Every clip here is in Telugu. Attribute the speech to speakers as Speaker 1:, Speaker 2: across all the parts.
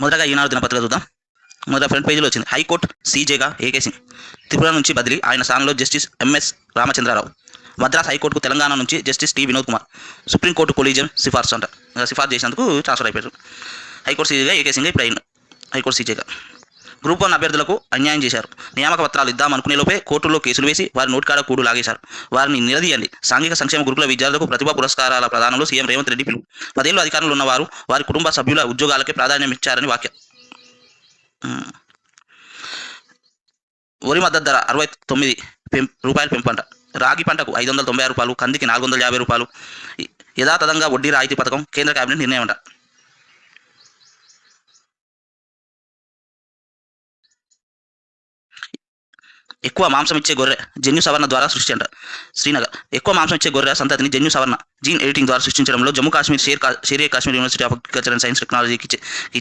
Speaker 1: మొదటగా ఈనాడు దినపత్రిక చూద్దాం. మొదట ఫ్రంట్ పేజీలో వచ్చింది. హైకోర్టు సీజేగా ఏకే సింగ్ త్రిపుర నుంచి బదిలీ ఆయన స్థానంలో జస్టిస్ ఎంఎస్ రామచంద్రరావు. మద్రాస్ హైకోర్టుకు తెలంగాణ నుంచి justice T Vinod Kumar. Supreme court collegium సిఫార్సు అంట. సిఫార్సు చేసినందుకు ట్రాన్స్ఫర్ అయిపోయారు. హైకోర్టు సీజేగా ఏకే సింగ్ ఇప్పుడు అయిన హైకోర్టు సీజేగా. గ్రూప్ వన్ అభ్యర్థులకు అన్యాయం చేశారు. నియామక పత్రాలు ఇద్దాం అనుకునే లోపే కోర్టులో కేసులు వేసి వారి నోటికాడ కూడు లాగేశారు. వారిని నిలదీయండి. సాంఘిక సంక్షేమ గురుకుల విద్యార్థులకు ప్రతిభా పురస్కారాల ప్రదానంలో సీఎం రేవంత్ రెడ్డి పిలుపు. పదేళ్ళు అధికారంలో ఉన్నవారు వారి కుటుంబ సభ్యుల ఉద్యోగాలకే ప్రాధాన్యం ఇచ్చారని వాక్యం. వరి మద్దతు ధర అరవై తొమ్మిది రూపాయలు పెంపంట. రాగి పంటకు ఐదు వందల తొంభై ఆరు రూపాయలు కందికి నాలుగు వందల యాభై రూపాయలు. యథాతథంగా వడ్డీ రాయితీ పథకం కేంద్ర కేబినెట్ నిర్ణయం అంట ఎక్కువ మాంసం ఇచ్చే గొర్రె జన్యు సవరణ ద్వారా సృష్టి అంట. శ్రీనగర్ ఎక్కువ మాంసం ఇచ్చే గొర్రె సంతతిని జన్యు సవరణ జీన్ ఎడిటింగ్ ద్వారా సృష్టించడంలో Jammu Kashmir Sher Shere Kashmir university of agriculture and science టెక్నాలజీకి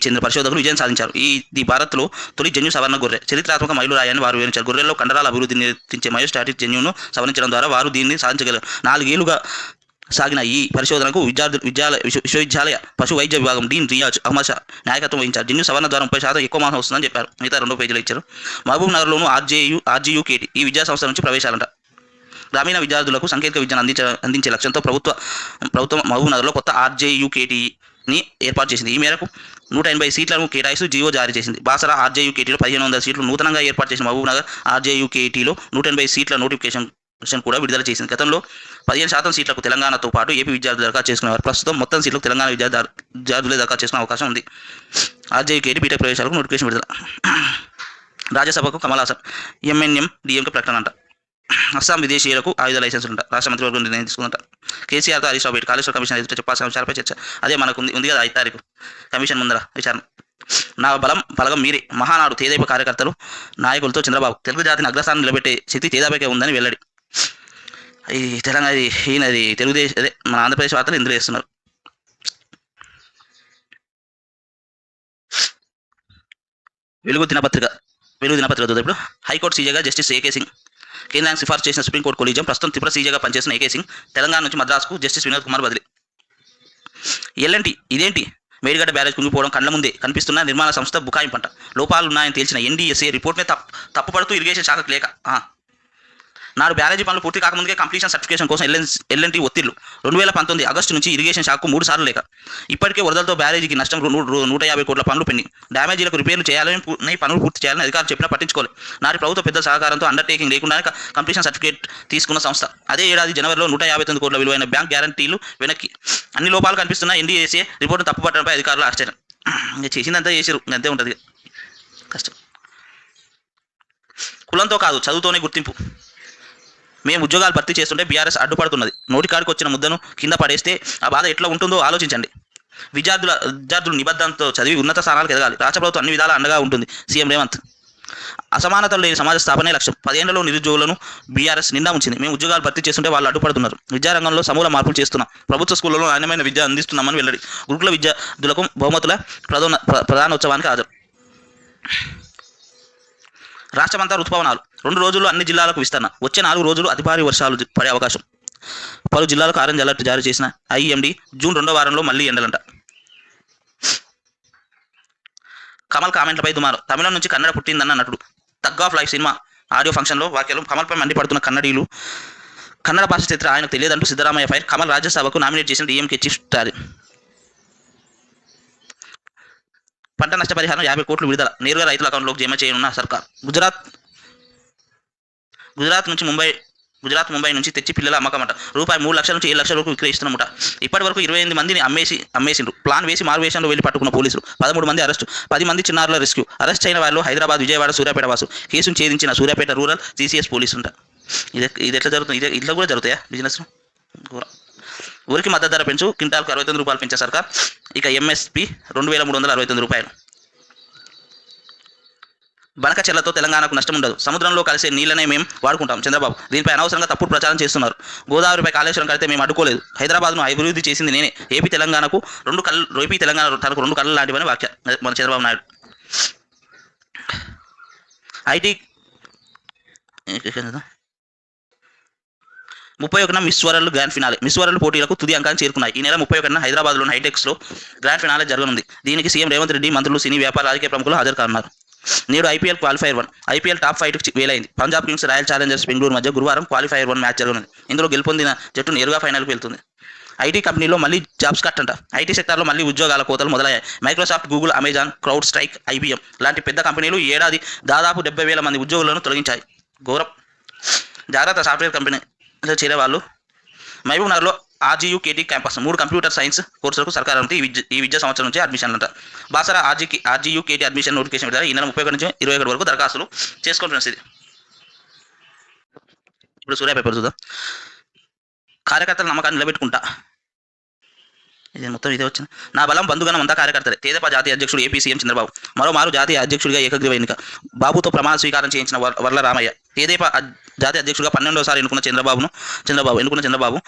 Speaker 1: చెందిన పరిశోధకులు విజయం సాధించారు. ఈ ఇది భారత్లో తొలి జన్యు సవరణ గొర్రె చరిత్రాత్మక మైలురాయని వారు వివరించారు. గొర్రెల్లో కండరాల అభివృద్ధిని నిర్తించే మయోస్టాటిక్ జన్యును సవరించడం ద్వారా వారు దీన్ని సాధించగలరు నాలుగేళ్ళుగా సాగిన ఈ పరిశోధనకు విద్యార్థు విద్యాలయ విశ్వవిద్యాలయ పశు వైద్య విభాగం డీన్ రియాజ్ అహ్మద్ షా నాయకత్వం వహించారు. దీన్ని సవర్ణ ద్వారా ముప్పై శాతం ఎక్కువ మాసం వస్తుందని చెప్పారు. మిగతా రెండో పేజీలో ఇచ్చారు. మహబూబ్ నగర్లోను ఆర్జేయు ఆర్జీయూకేటి ఈ విద్యా సంస్థ నుంచి ప్రవేశాలంట. గ్రామీణ విద్యార్థులకు సాంకేతిక విద్యను అందించ అందించే లక్ష్యంతో ప్రభుత్వ ప్రభుత్వం మహబూబ్ నగర్లో కొత్త ఆర్జేయుకేటీని ఏర్పాటు చేసింది. ఈ మేరకు నూట ఎనభై సీట్లను కేటాయిస్తూ జీవో జారీ చేసింది. బాసరా ఆర్జేయూకేటీలో పదిహేను వందల సీట్లు నూతనంగా ఏర్పాటు చేసిన మహబూబ్ నగర్ ఆర్జేయుకేటీలో నూట ఎనభై సీట్ల నోటిఫికేషన్ కమిషన్ కూడా విడుదల చేసింది. గతంలో పదిహేను శాతం సీట్లకు తెలంగాణతో పాటు ఏపీ విద్యార్థులు దరఖాస్తు చేసుకున్నారు ప్రస్తుతం మొత్తం సీట్లకు తెలంగాణ విద్యార్థి విద్యార్థులే దరఖాస్తు చేసుకునే అవకాశం ఉంది. ఆర్జేయూకేటీ బీటెక్ ప్రవేశాలకు నోటిఫికేషన్ విడుదల. రాజ్యసభకు కమలాసన్ ఎంఎన్ఎం డిఎంకే ప్రకటన అంట. అస్సాం విదేశీయులకు ఆయుధ లైసెన్స్ ఉంటా రాష్ట్ర మంత్రివర్గం నిర్ణయం తీసుకుందంట. కేసీఆర్తో హరీష్ రావు కాళేశ్వర కమిషన్ ఎదుట చెప్పాల్సిన అంశాలపై చర్చ. అదే మనకు ఉంది. ఉంది కదా ఐదు తారీఖు. కమిషన్ ముందర విచారణ. నా బలం బలగం మీరే. మహానాడు తేదైపు కార్యకర్తలు నాయకులతో చంద్రబాబు. తెలుగు జాతిని అగ్రస్థానం నిలబెట్టే శక్తి తేదాపైకే ఉందని వెల్లడి. ఈ తెలంగాణ ఈయనది తెలుగుదేశం అదే మన ఆంధ్రప్రదేశ్ వార్తలు ఇందులో వేస్తున్నారు. వెలుగు దినపత్రిక వెలుగు దినపత్రిక చూద్దాం ఇప్పుడు. హైకోర్టు సీజేగా జస్టిస్ ఏకే సింగ్ కేంద్రానికి సిఫార్సు చేసిన సుప్రీంకోర్టు కొలీజియం ప్రస్తుతం త్రిపుర సీజేగా పనిచేసిన ఏకే సింగ్ తెలంగాణ నుంచి మద్రాసుకు జస్టిస్ వినోద్ కుమార్ బదిలీ. ఎల్ఎన్టీ ఇదేంటి? మేడిగడ్డ బ్యారేజ్ కుంగిపోవడం కళ్ళ ముందే కనిపిస్తున్న నిర్మాణ సంస్థ బుకాయింపంట. లోపాలు ఉన్నాయని తేల్చిన ఎన్డీఎస్ఏ రిపోర్ట్ మీద తప్పు తప్పుపడుతూ ఇరిగేషన్ శాఖకు లేక నాడు బ్యారేజీ పనులు పూర్తి కాకముందుకే కంప్లీషన్ సర్టిఫికేషన్ కోసం ఎల్ఎన్ ఎల్ఎన్టీ ఒత్తిళ్ళు. రెండు వేల పంతొమ్మిది ఆగస్టు నుంచి ఇరిగేషన్ శాఖకు మూడు సార్లు లేక. ఇప్పటికే వరదలతో బ్యారేజీకి నష్టం నూట యాభై కోట్ల పనులు పెండింగ్. డ్యామేజీలకు రిపేర్లు చేయాలని పనులు పూర్తి చేయాలని అధికారులు చెప్పినా పట్టించుకోలేదు నాటి ప్రభుత్వ పెద్ద సహకారంతో అండర్టేకింగ్ లేకుండానే కంప్లీషన్ సర్టిఫికేట్ తీసుకున్న సంస్థ. అదే ఏడాది జనవరిలో నూట యాభై తొమ్మిది కోట్ల విలువైన బ్యాంక్ గ్యారంటీలు వెనక్కి అన్ని లోపాలు కనిపిస్తున్న ఎన్డీఏసీ రిపోర్టు తప్పుపట్టడంపై అధికారులు ఆశ్చర్యం. ఇంకా చేసిందంతా చేసారు అంతే ఉంటుంది కష్టం. కులంతో కాదు చదువుతోనే గుర్తింపు. మేము ఉద్యోగాలు భర్తీ చేస్తుంటే బీఆర్ఎస్ అడ్డుపడుతున్నది. నోటికాడికి వచ్చిన ముద్దను కింద పడేస్తే ఆ బాధ ఎట్లా ఉంటుందో ఆలోచించండి. విద్యార్థుల విద్యార్థులు నిబద్ధంతో చదివి ఉన్నత స్థానాలకు ఎదగాలి. రాష్ట్ర ప్రభుత్వం అన్ని విధాలా అండగా ఉంటుంది. సీఎం రేవంత్. అసమానతలు లేని సమాజ స్థాపనే లక్ష్యం. పదేళ్ళలో నిరుద్యోగులను బీఆర్ఎస్ నిండా ఉంచింది మేము ఉద్యోగాలు భర్తీ చేస్తుంటే వాళ్ళు అడ్డుపడుతున్నారు. విద్యారంగంలో సమూల మార్పులు చేస్తున్నాం. ప్రభుత్వ స్కూళ్ళలో నాణ్యమైన విద్య అందిస్తున్నామని వెల్లడి. గురుకుల విద్యార్థులకు బహుమతుల ప్రధాన ప్ర- ప్రధానోత్సవానికి హాజరు. రాష్ట్రమంతా రుతుపవనాలు రెండు రోజుల్లో అన్ని జిల్లాలకు విస్తరణ. వచ్చే నాలుగు రోజులు అతి భారీ వర్షాలు పడే అవకాశం. పలు జిల్లాలకు ఆరెంజ్ అలర్ట్ జారీ చేసిన ఐఎండి జూన్ రెండో వారంలో మళ్ళీ ఎండలంట. కమల్ కామెంట్లపై దుమారు. తమిళం నుంచి కన్నడ పుట్టిందన్న నటుడు. తగ్ ఆఫ్ లైఫ్ సినిమా ఆడియో ఫంక్షన్లో వ్యాఖ్యలు కమల్పై మండిపడుతున్న కన్నడీలు. కన్నడ భాష చరిత్ర ఆయనకు తెలియదంటూ సిద్ధరామయ్య ఫైర్. కమల్ రాజ్యసభకు నామినేట్ చేసిన డిఎంకే చీఫ్ స్టాలిన్ పంట నష్టపరిహారం యాభై కోట్లు విడుదల. నేరుగా రైతుల అకౌంట్లోకి జమ చేయనున్న సర్కార్. గుజరాత్ గుజరాత్ నుంచి ముంబై గుజరాత్ ముంబై నుంచి తెచ్చి పిల్లల అమ్మకమట. రూపాయి మూడు లక్షల నుంచి ఏడు లక్షల వరకు విక్రయిస్తున్నమాట. ఇప్పటి వరకు ఇరవై ఎనిమిది మందిని అమ్మేసి అమ్మేసిండ్రు. ప్లాన్ వేసి మారువేషంలో వెళ్ళి పట్టుకున్న పోలీసులు. పదమూడు మంది అరెస్టు. పది మంది చిన్నారుల రెస్క్యూ. అరెస్ట్ అయిన వాళ్ళు హైదరాబాద్ విజయవాడ సూర్యాపేట వాసు. కేసును ఛేదించిన సూర్యాపేట రూరల్ సీసీఎస్ పోలీసులు ఉంటా ఇది ఇది ఎట్లా జరుగుతుంది? ఇదే ఇట్లా కూడా జరుగుతాయా బిజినెస్ ఊరికి మద్దతు ధర పెంచు క్వింటాల్కు అరవై తొమ్మిది రూపాయలు పెంచే సర్కార్. ఇక ఎంఎస్పి రెండు వేల మూడు వందల అరవై తొమ్మిది రూపాయలు. బనక చెల్లతో తెలంగాణకు నష్టం ఉండదు. సముద్రంలో కలిసే నీళ్ళనే మేము వాడుకుంటాం. చంద్రబాబు దీనిపై అనవసరంగా తప్పుడు ప్రచారం చేస్తున్నారు. గోదావరిపై కాళేశ్వరం కడితే మేము అడ్డుకోలేదు. హైదరాబాద్ను అభివృద్ధి చేసింది నేనే. ఏపీ తెలంగాణకు రెండు కళ్ళు ఏపీ తెలంగాణ తనకు రెండు కళ్ళు లాంటివని వాక్య మన చంద్రబాబు నాయుడు. ఐటీ ముప్పై ఒకటిన Miss World grand finale. Miss World పోటీలకు తుది అంకాన్ని చేరుకున్నాయి. ఈ నెల ముప్పై ఒకటిన హైదరాబాద్లోని హైటెక్స్లో గ్రాండ్ ఫినాలే జరగనుంది. దీనికి సీఎం రేవంత్ రెడ్డి మంత్రులు సినీ వ్యాపార రాజకీయ ప్రముఖులు హాజరు కానున్నారు. నేడు IPL qualifier one. IPL top ఫైవ్కి వేలైంది. Punjab Kings Royal Challengers Bengaluru మధ్య గురువారం క్వాలిఫైర్ వన్ మ్యాచ్ జరగనుంది. ఇందులో గెలుపొందిన జట్టు నేరుగా ఫైనల్కి వెళ్తుంది. ఐటీ కంపెనీలో మళ్ళీ జాబ్స్ కట్ అంట. ఐటీ సెక్టార్లో మళ్ళీ ఉద్యోగాల కోతలు మొదలయ్యాయి. Microsoft Google Amazon CrowdStrike IBM లాంటి పెద్ద కంపెనీలు ఈ ఏడాది దాదాపు డెబ్బై వేల మంది ఉద్యోగులను తొలగించాయి. ఘోరం. జాగ్రత్త సాఫ్ట్వేర్ కంపెనీలో చేరే వాళ్ళు మహబూబ్ నగర్లో ఆర్జీయూ కేటీ క్యాంపస్. మూడు కంప్యూటర్ సైన్స్ కోర్సులకు సర్కార్ అనుమతి ఈ విద్య విద్యా సంవత్సరం నుంచి అడ్మిషన్లు అంట. Basara RG RGUKT admission notification విడుదల ఈ నెల ముప్పై ఒకటి నుంచి ఇరవై ఒకటి వరకు దరఖాస్తులు చేసుకోండి ఇది ఇప్పుడు సూర్య పేపర్ చూద్దాం. కార్యకర్తల నమ్మకాన్ని నిలబెట్టుకుంటా. ఇది మొత్తం ఇదే వచ్చింది. నా బలం బంధుగణం అంతా కార్యకర్తలే. తేదప జాతీయ అధ్యక్షుడు ఏపీ సీఎం చంద్రబాబు. మరోమారు జాతీయ అధ్యక్షుడిగా ఏకగ్రీవ ఎన్నిక. బాబుతో ప్రమాణ స్వీకారం చేయించిన వర్- వర్ల రామయ్య. ఏదేపా జాతీయ అధ్యక్షుడిగా పన్నెండోసారి ఎన్నుకున్న చంద్రబాబును చంద్రబాబు ఎన్నుకున్న చంద్రబాబు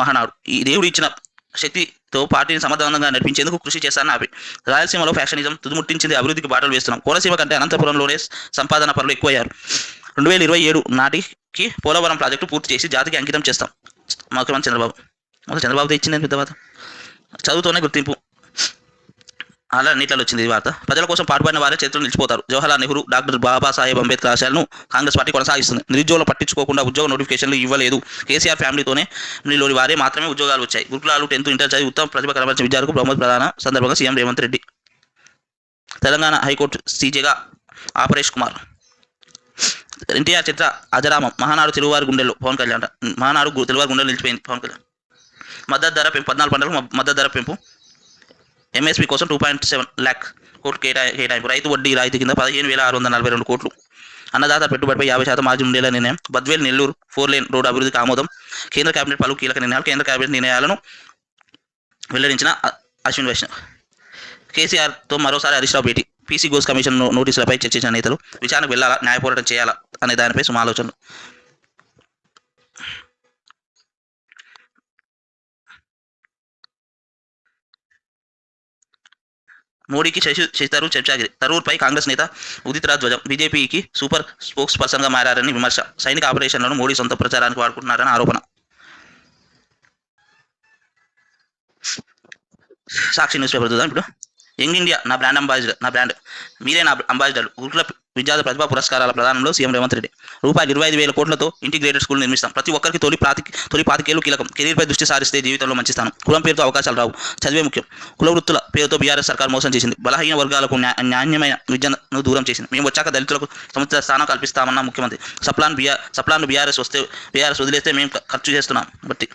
Speaker 1: మహానాడు. ఈ దేవుడు ఇచ్చిన శక్తితో పార్టీని సమర్థవంతంగా నడిపించేందుకు కృషి చేస్తానని ఆపి రాయలసీమలో ఫ్యాషనిజం తుదిముట్టించింది అభివృద్ధికి బాటలు వేస్తున్నాం. కోనసీమ కంటే అనంతపురంలోనే సంపాదన పనులు ఎక్కువయ్యారు. రెండు వేల ఇరవై ఏడు నాటికి పోలవరం ప్రాజెక్టు పూర్తి చేసి జాతికి అంకితం చేస్తాం. ముఖ్యమంత్రి చంద్రబాబు? చంద్రబాబు చంద్రబాబుతో ఇచ్చింది పెద్ద చదువుతోనే గుర్తింపు. అలా నీటిలో వచ్చింది ఈ వార్త. ప్రజల కోసం పాటుపడిన వారే చరిత్రలో నిలిచిపోతారు. జవహర్లాల్ నెహ్రూ డాక్టర్ బాబాసాహెబ్ అంబేద్కర్ ఆశయాలను కాంగ్రెస్ పార్టీ కొనసాగిస్తుంది. నిరుద్యోగులు పట్టించుకోకుండా ఉద్యోగ నోటిఫికేషన్లు ఇవ్వలేదు. కేసీఆర్ ఫ్యామిలీతోనే లోని వారే మాత్రమే ఉద్యోగాలు వచ్చాయి. గురుకులాలు టెన్త్ ఇంటర్ చదివి ఉత్తమ ప్రతిభ కనబరిచిన విద్యార్థులకు బహుమతి ప్రధాన సందర్భంగా CM Revanth Reddy. Telangana high court సీజేగా Aparesh Kumar. NTR చిత్ర అజరామం. మహానాడు తెలుగువారి గుండెల్లో పవన్ కళ్యాణ్ మహానాడు తెలుగువారి గుండెలు నిలిచిపోయింది పవన్ కళ్యాణ్. మద్దతు ధర పెంపు పద్నాలుగు పంటలకు మ- మద్దతు ధర పెంపు. ఎంఎస్పీ కోసం టూ పాయింట్ సెవెన్ ల్యాక్ కోట్లు కేటా కేటాయింపు. రైతు వడ్డీ రాయితీ కింద పదిహేను వేల ఆరు వందల నలభై రెండు కోట్లు. అన్నదాత పెట్టుబడిపై యాభై శాతం మార్జిన్ ఉండేలా నిర్ణయం. Badvel Nellore four lane road అభివృద్ధికి ఆమోదం. కేంద్ర కేబినెట్ పలు కీలక నిర్ణయాలు. కేంద్ర కేబినెట్ నిర్ణయాలను వెల్లడించిన అశ్విన్ వైష్ణవ్. కేసీఆర్తో మరోసారి హరీష్ రావు భేటీ. పీసీ గోస్ కమిషన్ నోటీసులపై చర్చించిన నేతలు విచారణకు వెళ్ళాలా న్యాయ పోరాటం చేయాలా అనే దానిపై సుమాలోచనలు. మోడీకి శశి శశి తరూర్ చర్చాగిరి తరూర్పై కాంగ్రెస్ నేత ఉదిత్ రాజ్ ధ్వజం. బీజేపీకి సూపర్ స్పోక్స్ పర్సన్గా మారారని విమర్శ. సైనిక ఆపరేషన్లను మోడీ సొంత ప్రచారానికి వాడుకుంటున్నారని ఆరోపణ. సాక్షి న్యూస్ పేపర్ చూద్దాం ఇప్పుడు. యంగ్ ఇండియా నా బ్రాండ్ అంబాసిడర్ నా బ్రాండ్ మీరే నా అంబాసిడర్లు గురుకుల విద్యార్థి ప్రతిభా పురస్కారాల ప్రదానంలో సీఎం రేవంత్ రెడ్డి. రూపాయలు ఇరవై ఐదు వేల కోట్లతో ఇంటిగ్రేటెడ్ స్కూల్ నిర్మిస్తాం. ప్రతి ఒక్కరికి తొలి ప్రాతి తొలి పాతికేలు కీలకం. కెరీర్పై దృష్టి సారిస్తే జీవితంలో మంచి స్థానం. కులం పేరుతో అవకాశాలు రావు. చదివే ముఖ్యం. కుల వృత్తుల పేరుతో బీఆర్ఎస్ సర్కార్ మోసం చేసింది. బలహీన వర్గాలకు న్యా- విద్యను దూరం చేసింది. మేము వచ్చాక దళితులకు సముచిత స్థానం కల్పిస్తామన్న ముఖ్యమంత్రి. సప్లాన్ బీఆర్ సప్లాన్ బీఆర్ఎస్ వస్తే బీఆర్ఎస్ వదిలేస్తే మేము ఖర్చు చేస్తున్నాం. బట్టి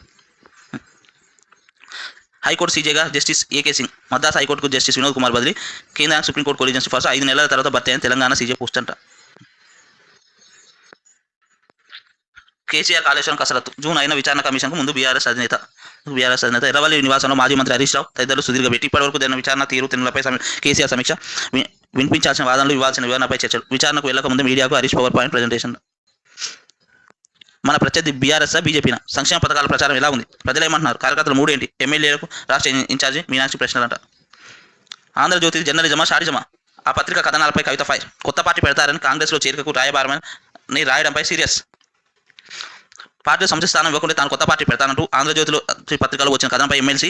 Speaker 1: high court సీజేగా justice A K Singh Madras హైకోర్టుకు జస్టిస్ వినోద్ కుమార్ బదిలీ కేంద్ర సుప్రీంకోర్టు కొలిజన్ సిఫార్సు ఐదు నెలల తర్వాత భర్తీ అయిన తెలంగాణ సీజే పోస్ట్ అంట. కేసీఆర్ కాళేశ్వరం కసరత్తు జూన్ అయిన విచారణ కమిషన్కు ముందు బీఆర్ఎస్ అధినేత బీఆర్ఎస్ అధినేత ఎర్రవల్లి నివాసంలో మాజీ మంత్రి హరీష్ రావు తదితరులు సుదీర్ఘ పెట్టి ఇప్పటివరకు జరిగిన విచారణ తీరు తిన్నులపై కేసీఆర్ సమీక్ష వినిపించాల్సిన వాదనలు ఇవ్వాల్సిన వివరణపై చర్చలు. విచారణకు వెళ్ళక ముందు మీడియాకు హరీష్ పవర్ పాయింట్ ప్రజెంటేషన్. మన ప్రత్యర్థి బీఆర్ఎస్ బీజేపీనా సంక్షేమ పథకాల ప్రచారం ఎలా ఉంది? ప్రజలు ఏమంటున్నారు కార్యకర్తలు మూడేంటి ఎమ్మెల్యేలకు రాష్ట్ర ఇన్ఛార్జి మీనాక్షి ప్రశ్నలంట. ఆంధ్రజ్యోతి జర్నలిజమా షారిజమా? ఆ పత్రిక కథనాలపై కవిత ఫైర్. కొత్త పార్టీ పెడతారని కాంగ్రెస్లో చేరికకు రాయబారమని రాయడంపై సీరియస్. పార్టీ సంస్థ స్థానం ఇవ్వకుండా తాను కొత్త పార్టీ పెడతానంటూ ఆంధ్రజ్యోతిలో పత్రికలో వచ్చిన కథనంపై ఎమ్మెల్సీ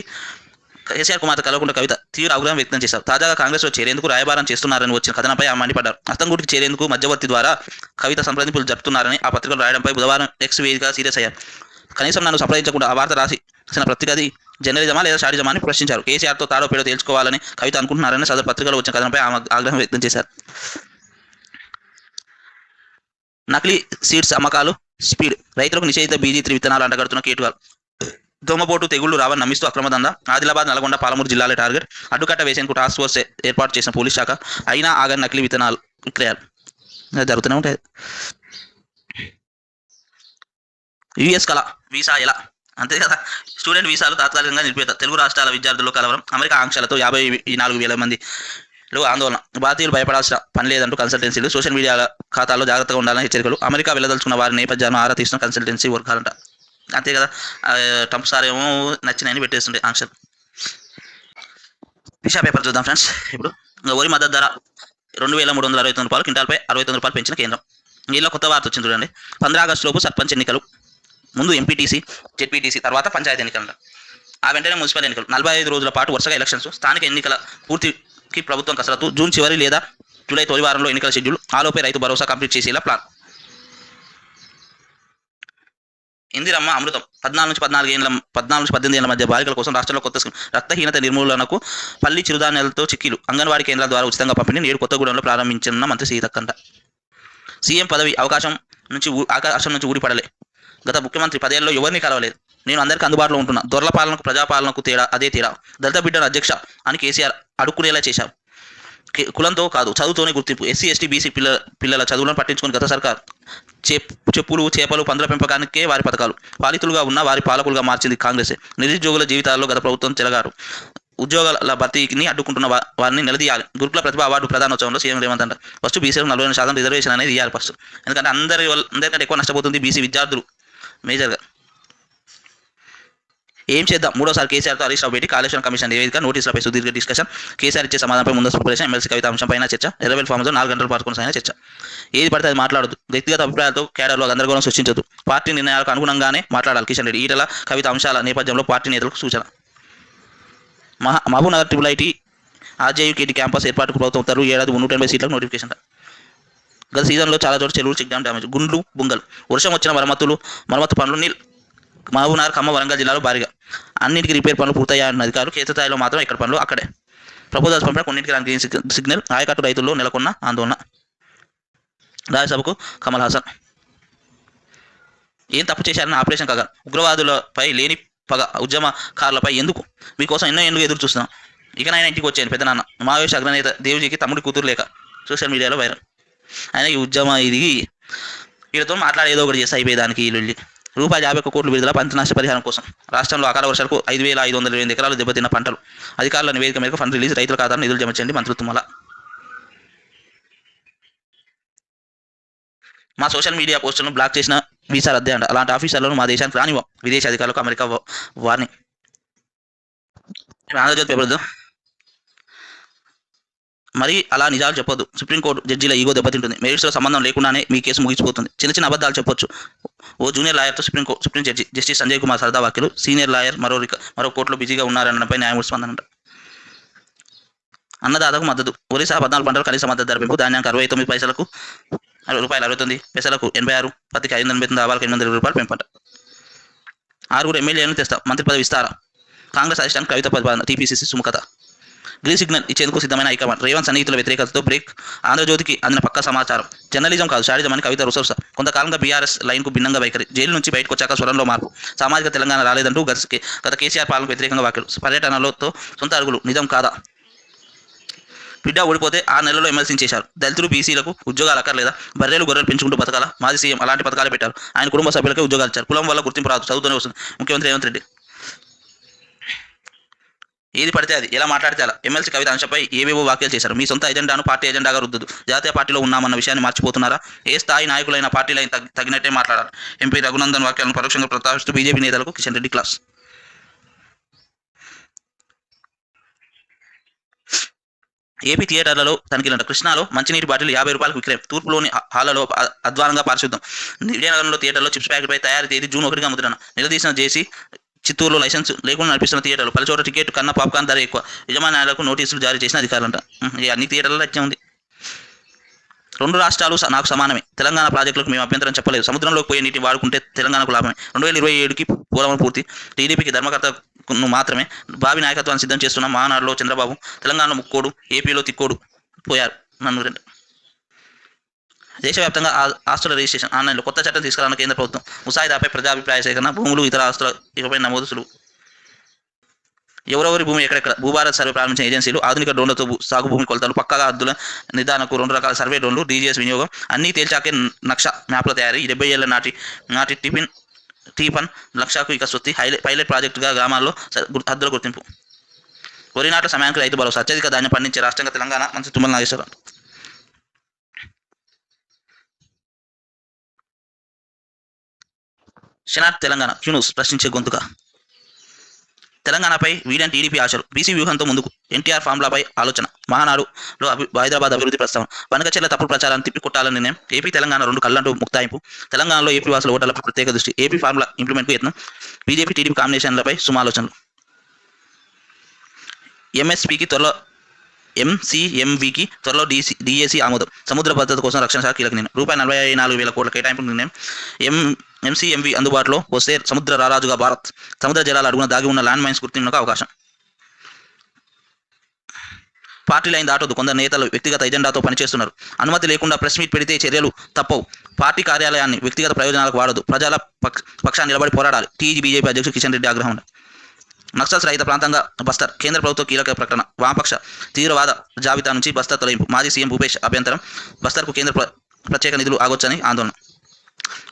Speaker 1: కేసీఆర్ కుమార్తె కలవకుండా కవిత తీవ్ర ఆగ్రహం వ్యక్తం చేశారు. తాజాగా కాంగ్రెస్లో చేరేందుకు రాయబారం చేస్తున్నారని వచ్చిన కథనపై ఆమె మండిపడ్డారు. అస్తంగూటికి చేరేందుకు మధ్యవర్తి ద్వారా కవిత సంప్రదింపులు జరుపుతున్నారని ఆ పత్రికలు రాయడంపై బుధవారం ఎక్స్ వేదికగా సీరియస్ అయ్యారు. కనీసం నన్ను సంప్రదించకుండా ఆ వార్త రాసిన ప్రతిగది జర్నలిజమా లేదా షాడిజమా అని ప్రశ్నించారు. కేసీఆర్తో తాడో పేడో తేల్చుకోవాలని కవిత అనుకుంటున్నారని సదరు పత్రికలో వచ్చిన కథనపై ఆమె ఆగ్రహం వ్యక్తం చేశారు. నకిలీ సీడ్స్ అమ్మకాలు స్పీడ్ రైతులకు నిషేధిత బీజీ త్రీ విత్తనాలు అంటగడుతున్న కేటుగాలు. దోమపోటు తెగుళ్ళు రావని నమ్మిస్తూ అక్రమ దందా. ఆదిలాబాద్ నల్గొండ పాలమూరు జిల్లాల టార్గెట్. అడ్డుకట్ట వేసేందుకు టాస్క్ ఫోర్స్ ఏర్పాటు చేసిన పోలీస్ శాఖ అయినా ఆగని నకిలీ విత్తనాలు క్లియర్ జరుగుతూనే ఉంటాయి. యుఎస్ కళ వీసా ఎలా? అంతే కదా. స్టూడెంట్ వీసాలు తాత్కాలికంగా నిలిపేత తెలుగు రాష్ట్రాల విద్యార్థుల్లో కలవరం. అమెరికా ఆంక్షలతో యాభై నాలుగు వేల మంది ఆందోళన. భారతీయులు భయపడాల్సిన పని లేదంటూ కన్సల్టెన్సీలు సోషల్ మీడియా ఖాతాల్లో జాగ్రత్తగా ఉండాలని హెచ్చరికలు. అమెరికా వెళ్ళదలుచుకున్న వారి నేపథ్యాన్ని ఆరా తీసిన కన్సల్టెన్సీ వర్గాలంట. అంతే కదా. ఆ, ట్రంప్ సార్ ఏమో నచ్చినాయని పెట్టేస్తుండే ఆన్సర్ దిశా పేపర్ చూద్దాం ఫ్రెండ్స్. ఇప్పుడు వరి మద్దతు ధర రెండు వేల మూడు వందల అరవై తొమ్మిది రూపాయలు క్వింటాల్పై అరవై తొమ్మిది రూపాయలు పెంచిన కేంద్రం. ఇలా కొత్త వార్త వచ్చింది చూడండి. పంద్రా ఆగస్టులోపు సర్పంచ్ ఎన్నికలు. ముందు ఎంపీటీసీ జెడ్పీటీసీ తర్వాత పంచాయతీ ఎన్నికలు. ఆ వెంటనే మున్సిపల్ ఎన్నికలు. నలభై ఐదు రోజుల పాటు వరుసగా ఎలక్షన్స్. స్థానిక ఎన్నికల పూర్తికి ప్రభుత్వం కసరత్తు. జూన్ చివరి లేదా జూలై తొలి వారంలో ఎన్నికల షెడ్యూల్. ఆలోపే రైతు భరోసా కంప్లీట్ చేసేలా ప్లాన్. ఇందిరమ్మ అమృతం. పద్నాలుగు నుంచి పద్నాలుగు ఏళ్ళ పద్నాలుగు నుంచి పద్దెనిమిది ఏళ్ళ మధ్య బాలికల కోసం రాష్ట్రంలో కొత్త స్కీమ్ రక్తహీనత నిర్మూలనకు పల్లి చిరుధాన్యాలతో చిక్కీలు అంగన్వాడీ కేంద్రాల ద్వారా ఉచితంగా పంపిణీ నేడు కొత్తగూడెంలో ప్రారంభించిన మంత్రి సీతక్కంట. సీఎం పదవి అవకాశం నుంచి ఆకాశం నుంచి ఊడిపడలే. గత ముఖ్యమంత్రి పదేళ్ళలో ఎవరిని కలవలేదు? నేను అందరికీ అందుబాటులో ఉంటున్నా. దొరల పాలనకు ప్రజాపాలనకు తేడా అదే తేడా. దళిత బిడ్డను అధ్యక్ష అని కేసీఆర్ అడుక్కునేలా చేశారు. కే- కులంతో కాదు చదువుతోనే గుర్తింపు. ఎస్సీ ఎస్టీ బీసీ పిల్ల పిల్లల చదువులను పట్టించుకుని గత సర్కార్ చెప్పులు చేపలు పందుల పెంపకానికే వారి పథకాలు. పాలితులుగా ఉన్న వారి పాలకులుగా మార్చింది కాంగ్రెస్. నిరుద్యోగుల జీవితాల్లో గత ప్రభుత్వం చెలగారు. ఉద్యోగాల భర్తీని అడ్డుకుంటున్న వారిని నిలదీయాలి. గురుకుల ప్రతిభ అవార్డు ప్రధానోత్సవంలో సీఎం రేవంత్ అంటారు ఫస్ట్ బీసీలకు నలభై శాతం రిజర్వేషన్ అనేది ఇవ్వాలి ఫస్ట్. ఎందుకంటే అందరి వల్ల అందరికంటే ఎక్కువ నష్టపోతుంది బీసీ విద్యార్థులు. మేజర్గా. ఏం చేద్దాం? మూడోసారి కేసీఆర్తో హరీష్ రావు భేటీ కాళేశ్వరం కమిషన్ నివేదిక నోటీసులపై సుదీర్ఘ డిస్కషన్ కేసీఆర్ ఇచ్చే సమాధానంపై ముందస్తు ప్రిపరేషన్ ఎమ్మెల్సీ కవిత అంశంపైన చర్చ ఇరవై ఫామ్లో నాలుగు గంటల పాటు కొనసాగిన చర్చ. ఏది పడితే అది మాట్లాడదు వ్యక్తిగత అభిప్రాయాలతో కేడర్లో గందరగోళం సృష్టించదు పార్టీ నిర్ణయాలకు అనుగుణంగానే మాట్లాడాలి. కిషన్ రెడ్డి ఈటల కవిత అంశాల నేపథ్యంలో పార్టీ నేతలకు సూచన. మహా Mahabubnagar triple IT RGUKT campus ఏర్పాటుకు ప్రభుత్వం ఉత్తర్వులు ఏడాది నూట ఎనభై సీట్లకు నోటిఫికేషన్ గత సీజన్లో చాలా చోట్ల చెరువులు చెక్ డ్యామ్ డ్యామేజ్. గుండ్లు బుంగలు. వర్షం వచ్చిన మరమ్మతులు మరమ్మతు పనులు నీళ్ళు మహబూబ్నగర్ ఖమ్మం వరంగల్ జిల్లాలో భారీగా అన్నింటికి రిపేర్ పనులు పూర్తయ్యాయన్న అధికారులు క్షేత్రస్థాయిలో మాత్రం ఇక్కడ పనులు అక్కడే. ప్రపోజల్స్ పంపిన కొన్నింటికి రాని గ్రీన్ సిగ్నల్ ఆయకట్టు రైతుల్లో నెలకొన్న ఆందోళన. రాజ్యసభకు కమల్ హాసన్. ఏం తప్పు చేశారని ఆపరేషన్ కాగా ఉగ్రవాదులపై లేని పగ ఉద్యమకారులపై ఎందుకు? మీకోసం ఎన్నో ఎందుకు ఎదురు చూస్తున్నాం. ఇక నాయన ఇంటికి వచ్చాను పెద్ద నాన్న. మావేశ అగ్రనేత దేవుజీకి తమ్ముడి కూతురు లేక సోషల్ మీడియాలో వైరల్. ఆయన ఈ ఉద్యమ ఇది వీళ్ళతో మాట్లాడేదో ఒకటి చేస్తే అయిపోయేదానికి వీళ్ళు వెళ్ళి రూపాయి యాభై ఒక్క కోట్లు విడుదల పంట నష్ట పరిహారం కోసం. రాష్ట్రంలో అకాల వర్షాలకు ఐదు వేల ఐదు వందల ఎనిమిది ఎకరాలు దెబ్బతిన్న పంటలు. అధికారుల నివేదిక మేరకు ఫండ్ రిలీజ్ రైతుల ఖాతాను నిధులు జమ చేయండి మంత్రి తుమ్మల మా సోషల్ మీడియా పోస్టులను బ్లాక్ చేసిన వీసా రద్దే అంట అలాంటి ఆఫీసర్లను మా దేశానికి రానివ్వం. విదేశీ అధికారులకు అమెరికా వార్నింగ్. ఆంధ్రజ్యోతి పేపర్ మరి అలా నిజాలు చెప్పొద్దు. సుప్రీంకోర్టు జడ్జీల ఈగో దెబ్బతింటుంది. మెరిట్స్లో సంబంధం లేకుండానే మీ కేసు ముగిసిపోతుంది. చిన్న చిన్న అబద్ధాలు చెప్పొచ్చు. ఓ junior లాయర్తో supreme court supreme judge justice Sanjay Kumar సరదా వాక్యలు సీనియర్ లాయర్ మరో మరో కోర్టులో బిజీగా ఉన్నారన్నపై న్యాయమూర్తి స్పందన అన్నదాతకు మద్దతు. ఒరిస్సా పద్నాలుగు పంటలు కనీస మద్దతు ధర పెంపు ధాన్యానికి అరవై తొమ్మిది పైసలకు అరవై రూపాయలు అరవై తొమ్మిది పైసలకు ఎనభై ఆరు పత్తికి ఐదు వందల ఎనభై తొమ్మిది ఆవాలకు ఎనిమిది వందల రూపాయలు పెంపట. ఆరుగురు ఎమ్మెల్యేలను తెస్తా. మంత్రి పదవి ఇస్తారా కాంగ్రెస్ అధిష్టానం కవిత ప్రతిపాదన. టీపీసీసీ సుముఖత. గ్రీన్ సిగ్నల్ ఇచ్చేందుకు సిద్ధమైన హైకమాండ్ రేవంత్ సన్నిహితుల వ్యతిరేకతతో బ్రేక్. ఆంధ్రజ్యోతికి అందిన పక్క సమాచారం. జర్నలిజం కాదు షాడిజం అని కవిత రుసరుస. కొంతకాలంగా బీఆర్ఎస్ లైన్కు భిన్నంగా వైఖరి. జైలు నుంచి బయటకు వచ్చాక స్వరంలో మార్పు. సామాజిక తెలంగాణ రాలేదంటూ గత గత కేసీఆర్ పాలనకు వ్యతిరేకంగా వ్యాఖ్యలు. పర్యటనలతో సొంత అరుగులు. నిజం కాదా? బిడ్డ ఓడిపోతే ఆ నెలలో ఎమ్మెల్సీ చేశారు దళితులు బీసీలకు ఉద్యోగాలు అక్కర్లేదా? బర్రెలు గొర్రెలు పెంచుకుంటూ బతకాల? మాజీ సీఎం అలాంటి పథకాలు పెట్టారు. ఆయన కుటుంబ సభ్యులకే ఉద్యోగాలు ఇచ్చారు. కులం వల్ల గుర్తింపు రాదు. చదువుతూనే వస్తుంది. ముఖ్యమంత్రి రేవంత్ రెడ్డి. ఏది పడితే అది. ఎలా మాట్లాడితే అలా. ఎమ్మెల్సీ కవిత అంశపై ఏవేవో వ్యాఖ్యలు చేశారు. మీ సొంత ఎజెండాను పార్టీ ఎజెండాగా రుద్దుదు. జాతీయ పార్టీలో ఉన్నామన్న విషయాన్ని మర్చిపోతున్నారా? ఏ స్థాయి నాయకులైన పార్టీలైన తగినట్టే మాట్లాడాలి. ఎంపీ రఘునందన్ వ్యాఖ్యలను పరోక్షంగా ప్రస్తావిస్తూ బీజేపీ నేతలకు కిషన్ రెడ్డి క్లాస్. ఏపీ థియేటర్లలో తనిఖీలంట. కృష్ణాలో మంచినీటి బాటిల్ యాభై రూపాయలకు విక్రయం. తూర్పులోని హాలలో అద్వానంగా అధ్వానంగా పారిశుద్ధం. విజయనగరంలో థియేటర్లో చిప్స్ ప్యాకెట్పై తయారీ తేదీ జూన్ ఒకటిగా ముద్రణ. నిలదీసిన జేసీ చిత్తూరులో లైసెన్స్ లేకుండా నడిపిస్తున్న థియేటర్లు. పలుచోట టికెట్ కన్నా పాప్కార్న్ ధర ఎక్కువ. యజమానులకు నోటీసులు జారీ చేసిన అధికారులంట. ఈ అన్ని థియేటర్లలో లక్ష్యం ఉంది. రెండు రాష్ట్రాలు నాకు సమానమే. తెలంగాణ ప్రాజెక్టులకు మేము అభ్యంతరం చెప్పలేదు. సముద్రంలోకి పోయే నీటిని వాడుకుంటే తెలంగాణకు లాభమే. రెండు వేల ఇరవై ఏడుకి పోలవరం పూర్తి. టీడీపీకి ధర్మకర్తను మాత్రమే. భావి నాయకత్వాన్ని సిద్ధం చేస్తున్న మహానాడులో చంద్రబాబు తెలంగాణలో ముక్కోడు ఏపీలో తిక్కోడు పోయారు. నన్ను రెండు దేశవ్యాప్తంగా ఆస్తుల రిజిస్ట్రేషన్ ఆన్లైన్లో కొత్త చట్టం తీసుకురాన్న కేంద్ర ప్రభుత్వం ముసాయిదాపై ప్రజాభిప్రాయ సేకరణ భూములు ఇతర ఆస్తుల ఇకపై నమోదు సులువు ఎవరెవరి భూమి ఎక్కడెక్కడ? భూభారత్ సర్వే ప్రారంభించిన ఏజెన్సీలు ఆధునిక డ్రోన్లతో సాగు భూమి కొలతలు పక్కా హద్దుల నిర్ధారణకు రెండు రకాల సర్వే డ్రోన్లు డీజీఎస్ వినియోగం అన్నీ తేల్చాకే నక్ష మ్యాప్ల తయారీ డెబ్బై ఏళ్ళ నాటి నాటి టిఫిన్ టీఫన్ లక్షకు ఇక సొత్తి హైలైట్ పైలట్ ప్రాజెక్టుగా గ్రామాల్లో హద్దుల గుర్తింపు. వరి నాట్ల సమయానికి రైతు భరోసా అత్యధిక ధాన్యం పండించే రాష్ట్రంగా తెలంగాణ మంత్రి తుమ్మల నాగేశ్వరరావు. షనాథ్ తెలంగాణ క్యూనూస్ ప్రశ్నించే గొంతుక తెలంగాణపై వీడెన్ టీడీపీ ఆశలు. బీసీ వ్యూహంతో ముందుకు. ఎన్టీఆర్ ఫార్ములాపై ఆలోచన. మహానాడులో హైదరాబాద్ అభివృద్ధి ప్రస్తావన. బనకచెల్ల తప్పుడు ప్రచారాన్ని తిప్పికొట్టాలని నిర్ణయం. ఏపీ తెలంగాణ రెండు కళ్ళంటూ ముక్తాయింపు. తెలంగాణలో ఏపీ వాసుల ఓటర్లపై ప్రత్యేక దృష్టి. ఏపీ ఫార్ములా ఇంప్లిమెంట్కు యత్నం. BJP TDP కాంబినేషన్లపై సుమాలోచనలు. ఎంఎస్పీకి త్వరలో ఎంసీఎంవికి త్వరలో డీసీ డిఏసీ ఆమోదం. సముద్ర భద్రత కోసం రక్షణ శాఖ కీలక నిర్ణయం. రూపాయి నలభై నాలుగు వేల కోట్ల కేటాయింపు నిర్ణయం. ఎం ఎంసీఎంవి అందుబాటులో వస్తే సముద్ర రారాజుగా భారత్ సముద్ర జలాల అడుగున దాగి ఉన్న ల్యాండ్ మైన్స్ గుర్తింపునకు అవకాశం. పార్టీ లైన్ దాటొద్దు. కొందరు నేతలు వ్యక్తిగత ఎజెండాతో పనిచేస్తున్నారు. అనుమతి లేకుండా ప్రెస్ మీట్ పెడితే చర్యలు తప్పవు. పార్టీ కార్యాలయాన్ని వ్యక్తిగత ప్రయోజనాలకు వాడదు ప్రజల పక్ష పక్షాన్ని నిలబడి పోరాడాలి. టీజీ బీజేపీ అధ్యక్షుడు కిషన్ రెడ్డి ఆగ్రహం. నక్సల్స్ రహిత ప్రాంతంగా బస్తర్ కేంద్ర ప్రభుత్వ కీలక ప్రకటన. వామపక్ష తీవ్రవాద జాబితా నుంచి బస్తర్ తొలగింపు. మాజీ సీఎం భూపేష్ అభ్యంతరం బస్తర్కు కేంద్ర ప్ర- ప్రత్యేక నిధులు ఆగొచ్చని ఆందోళన.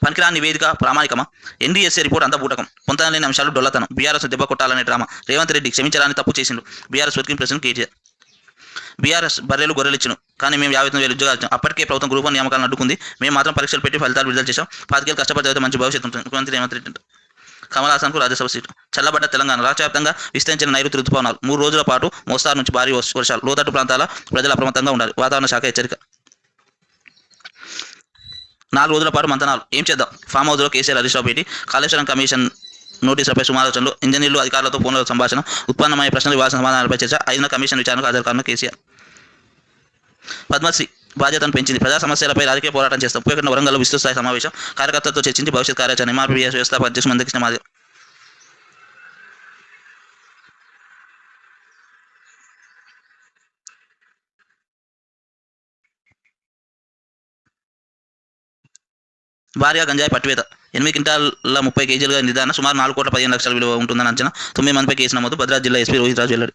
Speaker 1: పనికిరాని నివేదిక ప్రామాణికమా? ఎన్డీఎస్ఏ రిపోర్ట్ అంతా బూటకం. పొంతనలేని అంశాలు డొల్లతనం. బీఆర్ఎస్ దెబ్బ కొట్టాలనే డ్రామా. రేవంత్ రెడ్డి క్షమించాలని తప్పు చేసిండు. BRS working president KTR BRS బర్రెలు గొర్రెలు ఇచ్చిన కానీ మేము యాభై తొమ్మిది వేలు ఉద్యోగాలు ఇచ్చాం. అప్పటికే ప్రభుత్వం గ్రూప్ నియామకాలను అడ్డుకుంది మేము మాత్రం పరీక్షలు పెట్టి ఫలితాలు విడుదల చేశాం. పాతికేలు కష్టపడి చదివితే మంచి భవిష్యత్తు ఉంటుంది. ముఖ్యమంత్రి రేవంత్ రెడ్డి కమలాసన్కు రాజ్యసభ సీటు. చల్లబడ్డ తెలంగాణ. రాష్ట్ర వ్యాప్తంగా విస్తరించిన నైరుతి రుతుపవనాలు మూడు రోజుల పాటు మోస్తారు నుంచి భారీ వర్ష- వర్షాలు. లోతట్టు ప్రాంతాల ప్రజలు అప్రమత్తంగా ఉండాలి. వాతావరణ శాఖ హెచ్చరిక. నాలుగు రోజుల పాటు మంతనాలు. ఏం చేద్దాం? ఫామ్ హౌస్లో కేసీఆర్ హరీష్ రావు భేటీ. కాళేశ్వరం కమిషన్ నోటీసులపై సుమాలోచనలు. ఇంజనీర్లు అధికారులతో ఫోన్ల సంభాషణ. ఉత్పన్నమయ్యే ప్రశ్నలు ఇవ్వాల్సిన సమాధానాలపై చర్చ. ఐదున కమిషన్ విచారణకు హాజరు కేసీఆర్. పద్మశ్రీ బాధ్యతను పెంచింది. ప్రజా సమస్యలపై రాజకీయ పోరాటం చేస్తాం. ఉపయోగ వరంగల్లో విస్తృత స్థాయి సమావేశం. కార్యకర్తలతో చర్చించి భవిష్యత్ కార్యాచరణ. ఎంఆర్పీఎస్ వ్యవస్థాపక అధ్యక్షుడు మందకృష్ణ మాది భారీగా గంజాయి పట్టువేత. ఎనిమిది క్వింటాల ముప్పై కేజీలుగా నిర్ధారణ సుమారు నాలుగు కోట్ల పదిహేను లక్షల విలువ ఉంటుందని అంచనా. తొమ్మిది మందిపై కేసు నమోదు. భద్రాద్రి జిల్లా ఎస్పీ రోహిత్ రాజు వెల్లడి.